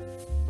you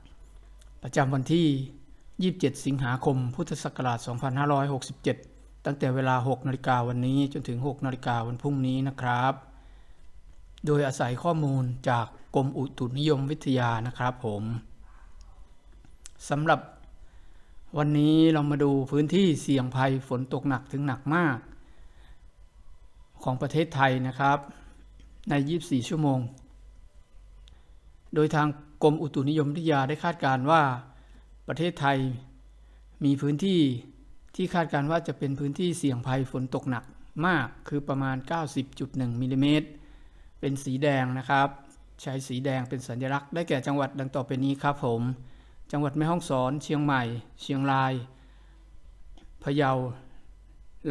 ประจำวันที่ 27 สิงหาคม พุทธศักราช 2567 ตั้งแต่เวลา 6 นาฬิกาวันนี้จนถึง 6 นาฬิกาวันพรุ่งนี้นะครับ โดยอาศัยข้อมูลจากกรมอุตุนิยมวิทยานะครับผมสำหรับวันนี้เรามาดูพื้นที่เสี่ยงภัยฝนตกหนักถึงหนักมาก ของประเทศไทยนะครับ ใน 24 ชั่วโมง โดยทางกรมอุตุนิยมวิทยาได้คาดการณ์ว่า ประเทศไทยมีพื้นที่ที่คาดการณ์ว่าจะเป็นพื้นที่เสี่ยงภัยฝนตกหนักมากคือประมาณ 90.1มิลลิเมตรเป็นสีแดงนะครับ ใช้สีแดงเป็นสัญลักษณ์ได้แก่จังหวัดดังต่อไปนี้ครับผม จังหวัดแม่ฮ่องสอน เชียงใหม่ เชียงรายพะเยา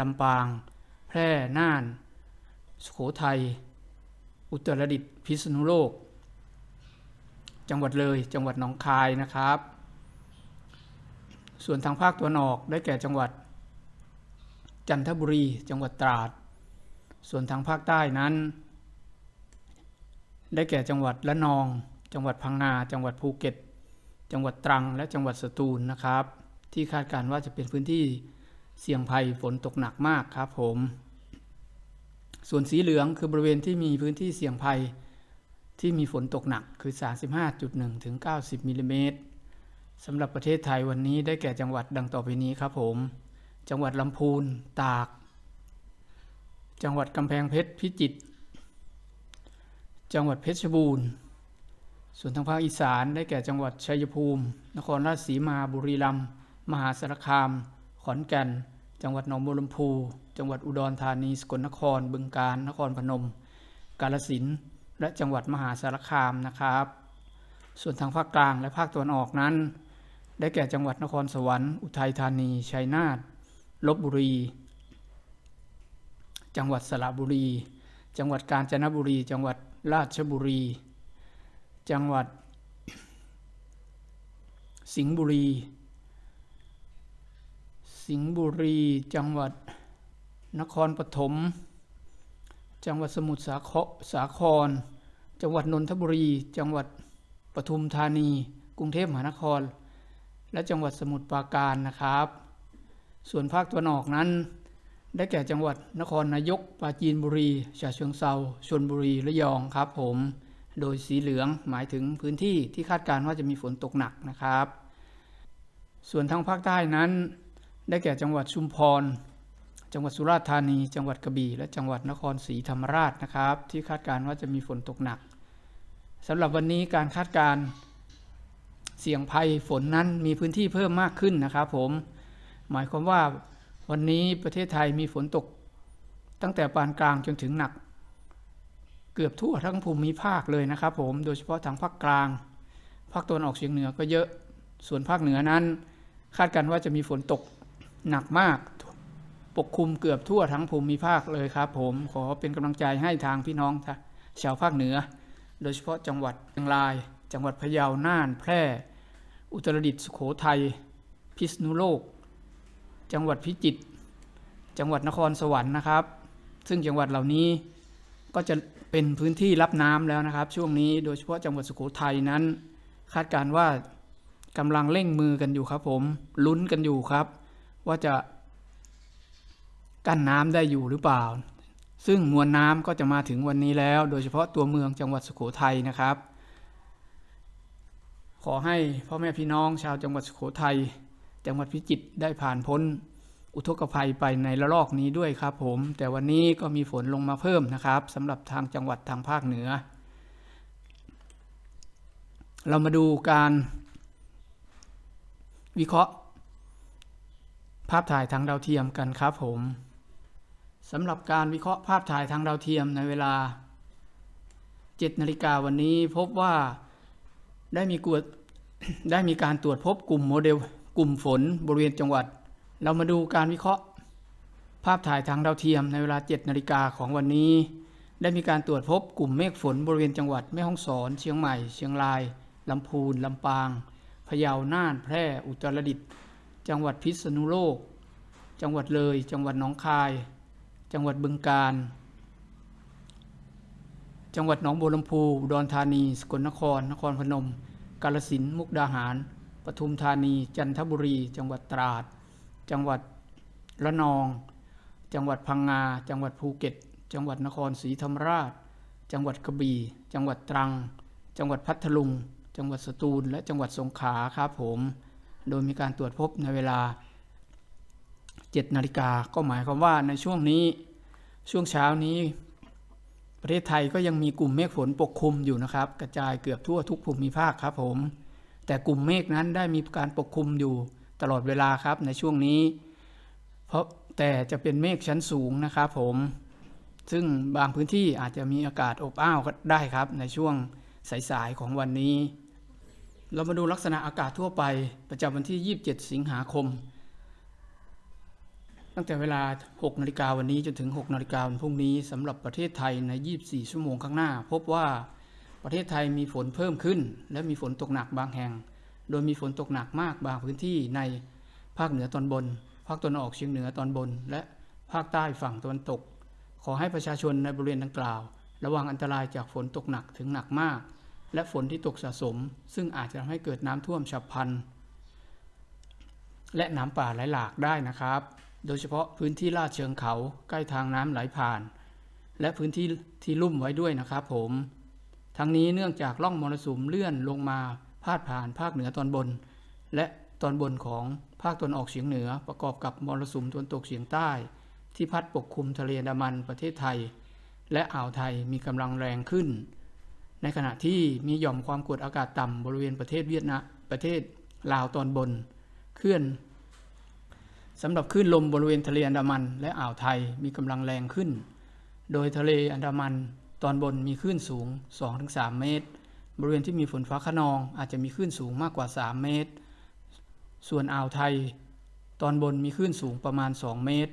ลำปาง แพร่ น่าน สุโขทัย อุตรดิตถ์พิษณุโลก จังหวัดเลย จังหวัดหนองคายนะครับ ส่วนทางภาคตะวันออกได้แก่จังหวัด จันทบุรี จังหวัดตราด ส่วนทางภาคใต้นั้น ได้แก่จังหวัดละนอง จังหวัดพังงา จังหวัดภูเก็ต จังหวัดตรัง และจังหวัดสตูลนะครับ ที่คาดการณ์ว่าจะเป็นพื้นที่เสี่ยงภัยฝนตกหนักมากครับผม ส่วนสีเหลืองคือบริเวณที่มีพื้นที่เสี่ยงภัย ที่มีฝนตกหนักคือ 35.1 ถึง 90 มิลลิเมตรสำหรับประเทศไทยวันนี้ได้แก่จังหวัดดังต่อไปนี้ครับผม จังหวัดลำพูน ตาก จังหวัดกำแพงเพชรพิจิตร จังหวัดเพชรบูรณ์ ส่วนทางภาคอีสานได้แก่จังหวัดชัยภูมิ นครราชสีมา บุรีรัมย์ มหาสารคาม ขอนแก่น จังหวัดหนองบัวลำพู จังหวัดอุดรธานี สกลนคร บึงกาฬ นครพนม กาฬสินธุ์ และจังหวัดมหาสารคามนะครับ ส่วนทางภาคกลางและภาคตะวันออกนั้น ได้แก่จังหวัดนครสวรรค์ อุทัยธานี ชัยนาท ลบบุรี จังหวัดสระบุรี จังหวัดกาญจนบุรี จังหวัดราชบุรี จังหวัด สิงห์บุรี สิงห์บุรี จังหวัดนครปฐม จังหวัดสมุทรสาครสาคร จังหวัดนนทบุรี จังหวัดปทุมธานี กรุงเทพมหานคร และจังหวัดสมุทรปราการนะครับ ส่วนภาคตะวันออกนั้น ได้แก่จังหวัดนครนายกปราจีนบุรีฉะเชิงเซาชลบุรีระยองครับผม โดยสีเหลืองหมายถึงพื้นที่ที่คาดการณ์ว่าจะมีฝนตกหนักนะครับ ส่วนทางภาคใต้นั้น ได้แก่จังหวัดชุมพร จังหวัดสุราษฎร์ธานี จังหวัดกระบี่ และจังหวัดนครศรีธรรมราชนะครับ ที่คาดการณ์ว่าจะมีฝนตกหนักสำหรับวันนี้การคาดการณ์เสี่ยงภัยฝนนั้นมีพื้นที่เพิ่มมากขึ้นนะครับผมหมายความว่าวันนี้ประเทศไทยมีฝนตก ตั้งแต่ปานกลางจนถึงหนัก เกือบทั่วทั้งภูมิภาคเลยนะครับผมโดยเฉพาะทางภาคกลาง ภาคตะวันออกเฉียงเหนือก็เยอะส่วนภาคเหนือนั้น คาดการณ์ว่าจะมีฝนตกหนักมาก ปกคลุมเกือบทั่วทั้งภูมิภาคเลยครับผมขอเป็นกำลังใจให้ทางพี่น้องชาวภาคเหนือ โดยเฉพาะจังหวัดเชียงราย จังหวัดพะเยาน่านแพร่ อุตรดิตถ์สุโขทัยพิษณุโลก จังหวัดพิจิตรจังหวัดนครสวรรค์นะครับ ซึ่งจังหวัดเหล่านี้ก็จะเป็นพื้นที่รับน้ำแล้วนะครับ ช่วงนี้โดยเฉพาะจังหวัดสุโขทัยนั้น คาดการณ์ว่ากำลังเร่งมือกันอยู่ครับผมลุ้นกันอยู่ครับ ว่าจะ กั้นน้ำได้อยู่หรือเปล่า ซึ่งมวลน้ำก็จะมาถึงวันนี้แล้ว โดยเฉพาะตัวเมืองจังหวัดสุโขทัยนะครับ ขอให้พ่อแม่พี่น้องชาวจังหวัดสุโขทัยจังหวัดพิจิตรได้ผ่านพ้น อุทกภัยไปในระลอกนี้ด้วยครับผม แต่วันนี้ก็มีฝนลงมาเพิ่มนะครับสำหรับทางจังหวัดทางภาคเหนือ เรามาดูการวิเคราะห์ ภาพถ่ายทางดาวเทียมกันครับผม สำหรับการวิเคราะห์ภาพถ่ายทางดาวเทียมในเวลา 7 นาฬิกาวันนี้พบว่าได้มีกวดได้มีการตรวจพบกลุ่มโมเดลกลุ่มฝนบริเวณจังหวัด เรามาดูการวิเคราะห์ ภาพถ่ายทางดาวเทียมในเวลา 7 นาฬิกาของวันนี้ ได้มีการตรวจพบกลุ่มเมฆฝนบริเวณจังหวัดแม่ฮ่องสอน เชียงใหม่ เชียงรายลำพูนลำปางพะเยาน่านแพร่ อุตรดิตถ์จังหวัดพิษณุโลก จังหวัดเลย จังหวัดหนองคาย จังหวัดบึงกาฬจังหวัดหนองบัวลำพูอุดรธานี สกลนคร นครพนม กาฬสินธุ์มุกดาหาร ปทุมธานี จันทบุรี จังหวัดตราด จังหวัดระนอง จังหวัดพังงา จังหวัดภูเก็ต จังหวัดนครศรีธรรมราช จังหวัดกระบี่ จังหวัดตรัง จังหวัดพัทลุง จังหวัดสตูล และจังหวัดสงขลาครับผม โดยมีการตรวจพบในเวลา 7นาฬิกาก็หมายความว่าในช่วงนี้ช่วงเช้านี้ ประเทศไทยก็ยังมีกลุ่มเมฆฝนปกคลุมอยู่นะครับ กระจายเกือบทั่วทุกภูมิภาคครับผม แต่กลุ่มเมฆนั้นได้มีการปกคลุมอยู่ตลอดเวลาครับในช่วงนี้ เพราะแต่จะเป็นเมฆชั้นสูงนะครับผม ซึ่งบางพื้นที่อาจจะมีอากาศอบอ้าวก็ได้ครับ ในช่วงสายๆของวันนี้ เรามาดูลักษณะอากาศทั่วไปประจำวันที่ 27 สิงหาคม ตั้งแต่เวลา 6 นาฬิกาวันนี้จนถึง 6 นาฬิกาวันพรุ่งนี้สำหรับประเทศไทยใน 24 ชั่วโมงข้างหน้า พบว่าประเทศไทยมีฝนเพิ่มขึ้น และมีฝนตกหนักบางแห่ง โดยมีฝนตกหนักมากบางพื้นที่ในภาคเหนือตอนบน ภาคตะวันออกเฉียงเหนือตอนบน และภาคใต้ฝั่งตะวันตก ขอให้ประชาชนในบริเวณดังกล่าว ระวังอันตรายจากฝนตกหนักถึงหนักมาก และฝนที่ตกสะสม ซึ่งอาจจะทำให้เกิดน้ำท่วมฉับพลัน และน้ำป่าไหลหลากได้นะครับ โดยเฉพาะพื้นที่ลาดเชิงเขาใกล้ทางน้ำไหลผ่าน และพื้นที่ที่ลุ่มไว้ด้วยนะครับผม ทั้งนี้เนื่องจากร่องมรสุมเลื่อนลงมาพาดผ่านภาคเหนือตอนบน และตอนบนของภาคตะวันออกเฉียงเหนือประกอบกับมรสุมตะวันตกเฉียงใต้ ที่พัดปกคลุมทะเลอันดามันประเทศไทย และอ่าวไทยมีกำลังแรงขึ้น ในขณะที่มีหย่อมความกดอากาศต่ำบริเวณประเทศเวียดนามประเทศลาวตอนบน เคลื่อน สำหรับคลื่นลมบริเวณทะเลอันดามัน และอ่าวไทยมีกำลังแรงขึ้น โดยทะเลอันดามันตอนบนมีคลื่นสูง 2-3 เมตร บริเวณที่มีฝนฟ้าขนองอาจจะมีคลื่นสูงมากกว่า 3 เมตร ส่วนอ่าวไทย ตอนบนมีคลื่นสูงประมาณ 2 เมตร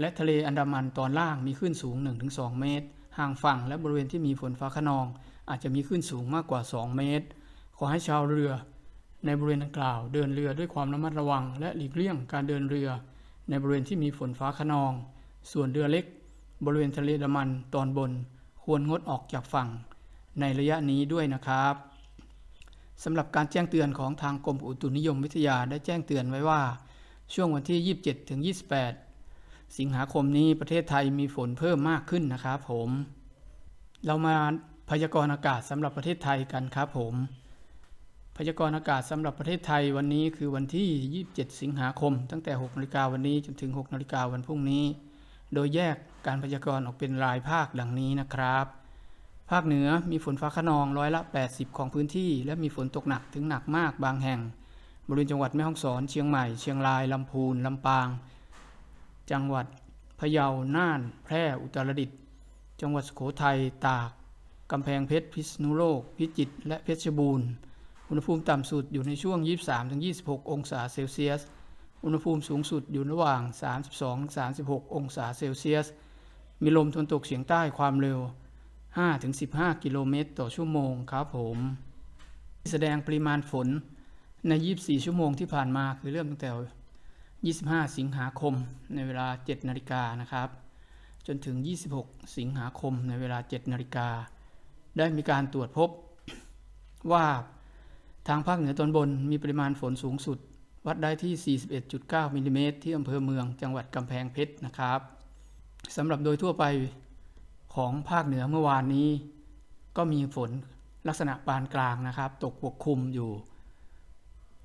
และทะเลอันดามันตอนล่างมีคลื่นสูง 1-2 เมตร ห่างฝั่งและบริเวณที่มีฝนฟ้าขนอง อาจจะมีคลื่นสูงมากกว่า 2 เมตร ขอให้ชาวเรือ ในบริเวณดังกล่าวเดินเรือด้วยความระมัดระวัง และหลีกเลี่ยงการเดินเรือ ในบริเวณที่มีฝนฟ้าขนอง ส่วนเรือเล็ก บริเวณทะเลดมันตอนบน ควรงดออกจากฝั่ง ในระยะนี้ด้วยนะครับสำหรับการแจ้งเตือนของทางกรมอุตุนิยมวิทยาได้แจ้งเตือนไว้ว่า ช่วงวันที่ 27ถึง28 สิงหาคมนี้ประเทศไทยมีฝนเพิ่มมากขึ้นนะครับผม เรามาพยากรณ์อากาศสำหรับประเทศไทยกันครับผม พยากรณ์อากาศสำหรับประเทศไทยวันนี้คือวันที่ 27 สิงหาคม ตั้งแต่ 6นาฬิกาวันนี้จนถึง 6นาฬิกาวันพรุ่งนี้ โดยแยกการพยากรณ์ออกเป็นรายภาคดังนี้นะครับ ภาคเหนือมีฝนฟ้าขนองร้อยละ 80 ของพื้นที่ และมีฝนตกหนักถึงหนักมากบางแห่ง บริเวณจังหวัดแม่ฮ่องสอน เชียงใหม่ เชียงราย ลำพูน ลำปาง จังหวัดพะเยา น่าน แพร่ อุตรดิตถ์ จังหวัดสุโขทัย ตาก กำแพงเพชร พิษณุโลก พิจิตร และเพชรบูรณ์ อุณหภูมิต่ำสุดอยู่ในช่วง 23-26 องศาเซลเซียส อุณหภูมิสูงสุดอยู่ระหว่าง 32-36 องศาเซลเซียส มีลมตะวันตกเฉียงใต้ความเร็ว 5-15 กิโลเมตรต่อชั่วโมงครับผม แสดงปริมาณฝนใน 24 ชั่วโมงที่ผ่านมาคือเริ่มตั้งแต่ 25 สิงหาคมในเวลา 7 นาฬิกานะครับ จนถึง 26 สิงหาคมในเวลา 7 นาฬิกา ได้มีการตรวจพบว่า ทางภาคเหนือตอนบนมีปริมาณฝนสูงสุด วัดได้ที่ 41.9 มิลลิเมตรที่อำเภอเมืองจังหวัดกำแพงเพชรนะครับสำหรับโดยทั่วไปของภาคเหนือเมื่อวานนี้ ก็มีฝนลักษณะปานกลางนะครับ ตกปกคลุมอยู่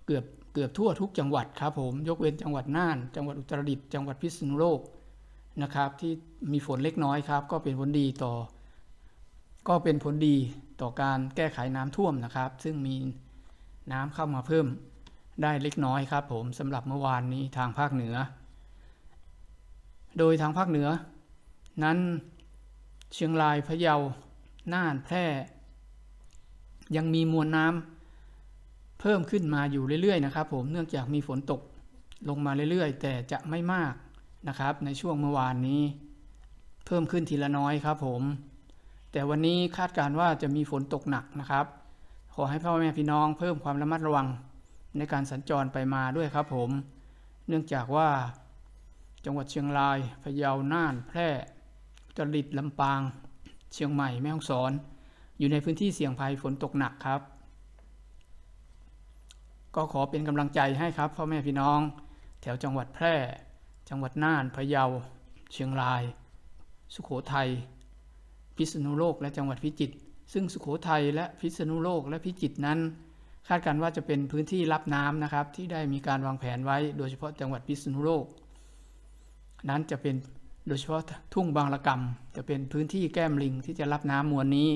เกือบเกือบทั่วทุกจังหวัดครับผม ยกเว้นจังหวัดน่าน จังหวัดอุตรดิตถ์จังหวัดพิษณุโลกนะครับ ที่มีฝนเล็กน้อยครับ ก็เป็นผลดีต่อ ก็เป็นผลดีต่อการแก้ไขน้ำท่วมนะครับ ซึ่งมี น้ำเข้ามาเพิ่มได้เล็กน้อยครับผมสำหรับเมื่อวานนี้ทางภาคเหนือ โดยทางภาคเหนือ นั้นเชียงรายพะเยาน่านแพร่ ยังมีมวลน้ำเพิ่มขึ้นมาอยู่เรื่อยๆนะครับ ผมเนื่องจากมีฝนตกลงมาเรื่อยๆ แต่จะไม่มากนะครับ ในช่วงเมื่อวานนี้ เพิ่มขึ้นทีละน้อยครับผม แต่วันนี้คาดการณ์ว่าจะมีฝนตกหนักนะครับ ขอให้พ่อแม่พี่น้องเพิ่มความระมัดระวังในการสัญจรไปมาด้วยครับผม เนื่องจากว่า จังหวัดเชียงราย พะเยา น่าน แพร่อุตรดิตลำปาง เชียงใหม่ แม่ฮ่องสอน อยู่ในพื้นที่เสี่ยงภัยฝนตกหนักครับ ก็ขอเป็นกำลังใจให้ครับพ่อแม่พี่น้อง แถวจังหวัดแพร่ จังหวัดน่าน พะเยา เชียงราย สุโขทัย พิษณุโลก และจังหวัดพิจิตร ซึ่งสุโขทัยและพิษณุโลกและพิจิตรนั้น คาดการณ์ว่าจะเป็นพื้นที่รับน้ำนะครับ ที่ได้มีการวางแผนไว้ โดยเฉพาะจังหวัดพิษณุโลก นั้นจะเป็นโดยเฉพาะทุ่งบางละกำจะเป็นพื้นที่แก้มลิงที่จะรับน้ำมวลนี้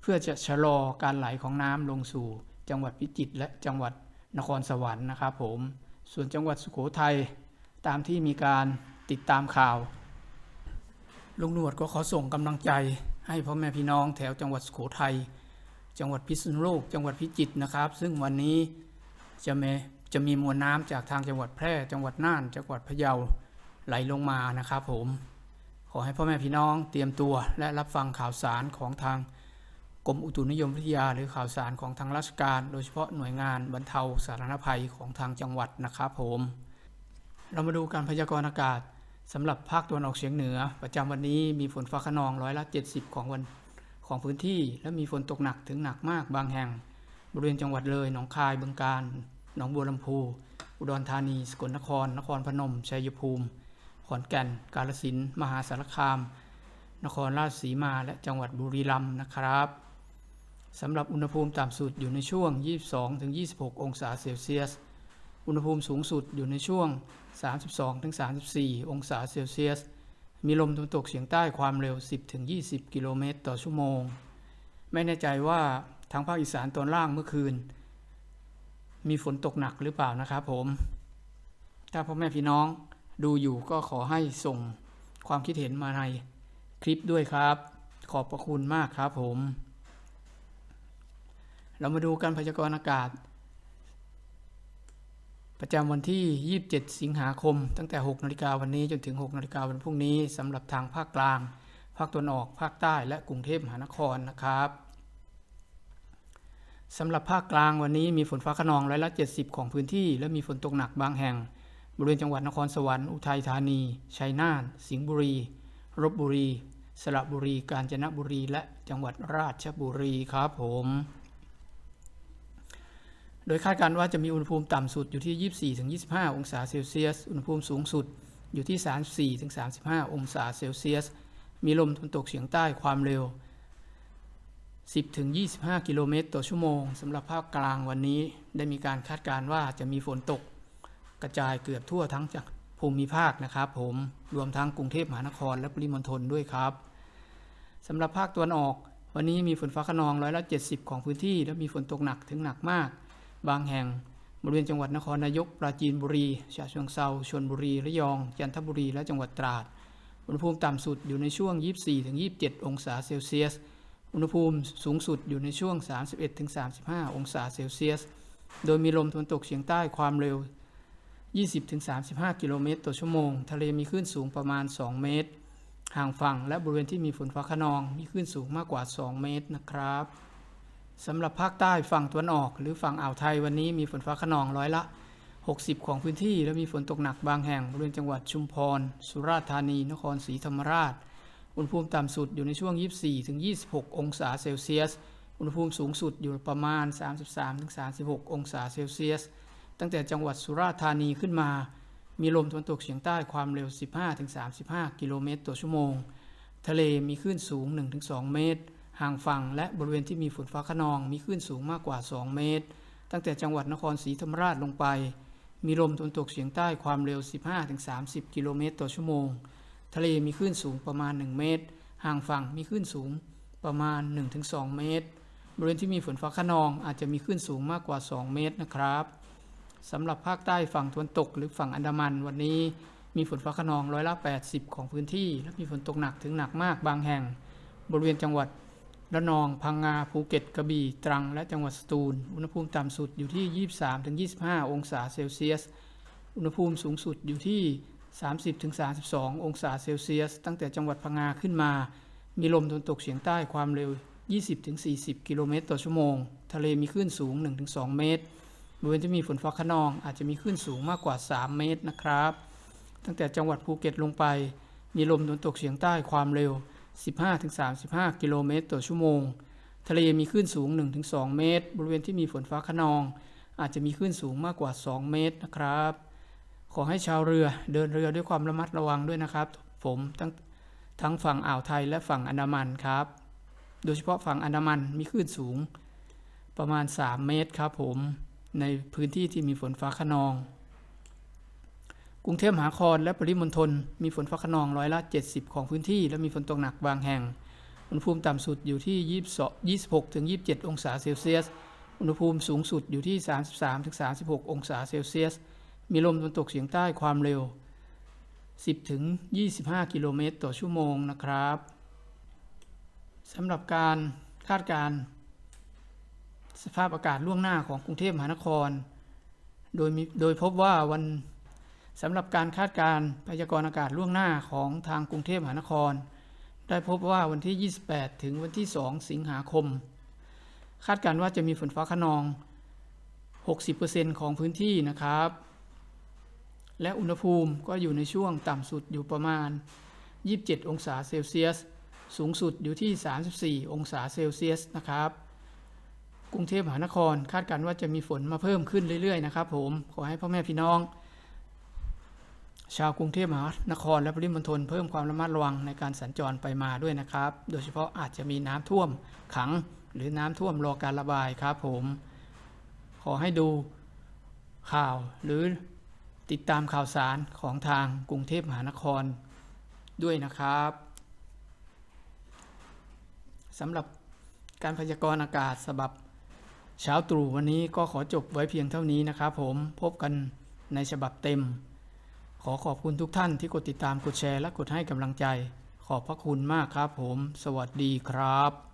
เพื่อจะชะลอการไหลของน้ำลงสู่ จังหวัดพิจิตรและจังหวัดนครสวรรค์นะครับผม ส่วนจังหวัดสุโขทัยตามที่มีการติดตามข่าวลุงหนวดก็ขอส่งกำลังใจ ให้พ่อแม่พี่น้องแถวจังหวัดสุโขทัย จังหวัดพิษณุโลก จังหวัดพิจิตรนะครับ ซึ่งวันนี้จะมีจะมีมวลน้ำจากทางจังหวัดแพร่ จังหวัดน่าน จังหวัดพะเยาไหลลงมานะครับผม ขอให้พ่อแม่พี่น้องเตรียมตัวและรับฟังข่าวสารของทางกรมอุตุนิยมวิทยา หรือข่าวสารของทางราชการ โดยเฉพาะหน่วยงานบรรเทาสาธารณภัยของทางจังหวัดนะครับผม เรามาดูการพยากรณ์อากาศ สำหรับภาคตะวันออกเฉียงเหนือ ประจำวันนี้มีฝนฟ้าขนองร้อยละ 70 ของวันของพื้นที่ และมีฝนตกหนักถึงหนักมากบางแห่ง บริเวณจังหวัดเลยหนองคายบึงกาฬหนองบัวลำพู อุดรธานี สกลนคร นครพนม ชัยภูมิ ขอนแก่น กาฬสินธุ์มหาสารคาม นครราชสีมา และจังหวัดบุรีรัมย์นะครับสำหรับอุณหภูมิต่ำสุดอยู่ในช่วง 22-26 องศาเซลเซียส อุณหภูมิสูงสุดอยู่ในช่วง 32-34 องศาเซลเซียส มีลมตะวันตกเฉียงใต้ความเร็ว 10-20 กิโลเมตรต่อชั่วโมง ไม่แน่ใจว่าทางภาคอีสานตอนล่างเมื่อคืน มีฝนตกหนักหรือเปล่านะครับผม ถ้าพ่อแม่พี่น้องดูอยู่ก็ขอให้ส่งความคิดเห็นมาในคลิปด้วยครับ ขอบพระคุณมากครับผม เรามาดูการพยากรณ์อากาศ ประจำวันที่ 27 สิงหาคม ตั้งแต่ 6 นาฬิกาวันนี้จนถึง 6 นาฬิกาวันพรุ่งนี้สำหรับทางภาคกลาง ภาคตะวันออก ภาคใต้ และกรุงเทพมหานครนะครับสำหรับภาคกลางวันนี้มีฝนฟ้าขนองร้อยละ 70 ของพื้นที่ และมีฝนตกหนักบางแห่ง บริเวณจังหวัดนครสวรรค์ อุทัยธานี ชัยนาท สิงห์บุรีลบบุรี สระบุรี กาญจนบุรี และจังหวัดราชบุรีครับผม โดยคาดการณ์ว่าจะมีอุณหภูมิต่ำสุดอยู่ที่ 24-25 องศาเซลเซียส อุณหภูมิสูงสุดอยู่ที่ 34-35 องศาเซลเซียส มีลมตะวันตกเฉียงใต้ความเร็ว 10-25 กิโลเมตรต่อชั่วโมงสำหรับภาคกลางวันนี้ได้มีการคาดการณ์ว่าจะมีฝนตก กระจายเกือบทั่วทั้งจากภูมิภาคนะครับผมรวมทั้งกรุงเทพมหานครและปริมณฑลด้วยครับสำหรับภาคตะวันออก วันนี้มีฝนฟ้าขนองร้อยละ 70 ของพื้นที่ และมีฝนตกหนักถึงหนักมาก บางแห่งบริเวณจังหวัดนครนายก ปราจีนบุรีฉะเชิงเซาชลบุรี ระยอง จันทบุรี และจังหวัดตราด อุณหภูมิต่ำสุดอยู่ในช่วง 24-27 องศาเซลเซียส อุณหภูมิสูงสุดอยู่ในช่วง 31-35 องศาเซลเซียส โดยมีลมตะวันตกเฉียงใต้ความเร็ว 20-35 กิโลเมตรต่อชั่วโมง ทะเลมีคลื่นสูงประมาณ 2 เมตร ห่างฝั่งและบริเวณที่มีฝนฟ้าขนอง มีคลื่นสูงมากกว่า 2 เมตรนะครับ สำหรับภาคใต้ฝั่งตะวันออก หรือฝั่งอ่าวไทยวันนี้มีฝนฟ้าขนองร้อยละ 60 ของพื้นที่ และมีฝนตกหนักบางแห่งบริเวณจังหวัดชุมพร สุราษฎร์ธานี นครศรีธรรมราช อุณหภูมิต่ำสุดอยู่ในช่วง 24-26 องศาเซลเซียส อุณหภูมิสูงสุดอยู่ประมาณ 33-36 องศาเซลเซียส ตั้งแต่จังหวัดสุราษฎร์ธานีขึ้นมา มีลมตะวันตกเฉียงใต้ความเร็ว 15-35 กิโลเมตรต่อชั่วโมง ทะเลมีคลื่นสูง 1-2 เมตร ห่างฝั่งและบริเวณที่มีฝนฟ้าขนองมีคลื่นสูงมากกว่า 2 เมตร ตั้งแต่จังหวัดนครศรีธรรมราชลงไป มีลมตะวันตกเฉียงใต้ความเร็ว 15-30 กิโลเมตรต่อชั่วโมง ทะเลมีคลื่นสูงประมาณ 1 เมตร ห่างฝั่งมีคลื่นสูงประมาณ 1-2 เมตร บริเวณที่มีฝนฟ้าขนองอาจจะมีคลื่นสูงมากกว่า 2 เมตรนะครับสำหรับภาคใต้ฝั่งตะวันตกหรือฝั่งอันดามันวันนี้มีฝนฟ้าขนองร้อยละ 80 ของพื้นที่ และมีฝนตกหนักถึงหนักมากบางแห่ง บริเวณจังหวัด ระนอง พังงา ภูเก็ต กระบี่ ตรัง และจังหวัดสตูล อุณหภูมิต่ำสุดอยู่ที่ 23-25 องศาเซลเซียส อุณหภูมิสูงสุดอยู่ที่ 30-32 องศาเซลเซียส ตั้งแต่จังหวัดพังงาขึ้นมา มีลมตะวันตกเฉียงใต้ความเร็ว 20-40 กิโลเมตรต่อชั่วโมง ทะเลมีคลื่นสูง 1-2 เมตร บริเวณที่มีฝนฟ้าขนอง อาจจะมีคลื่นสูงมากกว่า 3 เมตรนะครับ ตั้งแต่จังหวัดภูเก็ตลงไป มีลมตะวันตกเฉียงใต้ความเร็ว 15-35 กิโลเมตรต่อชั่วโมง ทะเลมีคลื่นสูง 1-2 เมตร บริเวณที่มีฝนฟ้าขนอง อาจจะมีคลื่นสูงมากกว่า 2 เมตรนะครับ ขอให้ชาวเรือเดินเรือด้วยความระมัดระวังด้วยนะครับ ผมทั้งทั้งฝั่งอ่าวไทยและฝั่งอันดามันครับ โดยเฉพาะฝั่งอันดามันมีคลื่นสูง ประมาณ 3 เมตรครับผม ในพื้นที่ที่มีฝนฟ้าขนอง กรุงเทพมหานครและปริมณฑลมีฝนฟ้าขนองร้อยละ 70 ของพื้นที่ และมีฝนตกหนักบางแห่ง อุณหภูมิต่ำสุดอยู่ที่ 22 26 27 องศาเซลเซียส อุณหภูมิสูงสุดอยู่ที่ 33 36 องศาเซลเซียส มีลมตะวันตกเฉียงใต้ความเร็ว 10ถึง25 กิโลเมตรต่อชั่วโมงนะครับสำหรับการคาดการณ์สภาพอากาศล่วงหน้าของกรุงเทพมหานคร โดยโดยพบว่าวัน สำหรับการคาดการณ์พยากรณ์อากาศล่วงหน้าของทางกรุงเทพมหานคร ได้พบว่าวันที่ 28 ถึงวันที่ 2 สิงหาคม คาดการณ์ว่าจะมีฝนฟ้าขนอง 60%ของพื้นที่นะครับ และอุณหภูมิก็อยู่ในช่วงต่ำสุดอยู่ประมาณ 27 องศาเซลเซียส สูงสุดอยู่ที่ 34 องศาเซลเซียสนะครับกรุงเทพมหานคร คาดการณ์ว่าจะมีฝนมาเพิ่มขึ้นเรื่อยๆนะครับผมขอให้พ่อแม่พี่น้อง ชาวกรุงเทพมหานครและปริมณฑลเพิ่มความระมัดระวังในการสัญจรไปมาด้วยนะครับ โดยเฉพาะอาจจะมีน้ำท่วมขัง หรือน้ำท่วมรอการระบายครับผม ขอให้ดูข่าวหรือติดตามข่าวสารของทางกรุงเทพมหานครด้วยนะครับสำหรับการพยากรณ์อากาศสบับเช้าตรู่วันนี้ก็ขอจบไว้เพียงเท่านี้นะครับผมพบกันในฉบับเต็ม ขอขอบคุณทุกท่านที่กดติดตามกดแชร์และกดให้กำลังใจ ขอบพระคุณมากครับผม สวัสดีครับ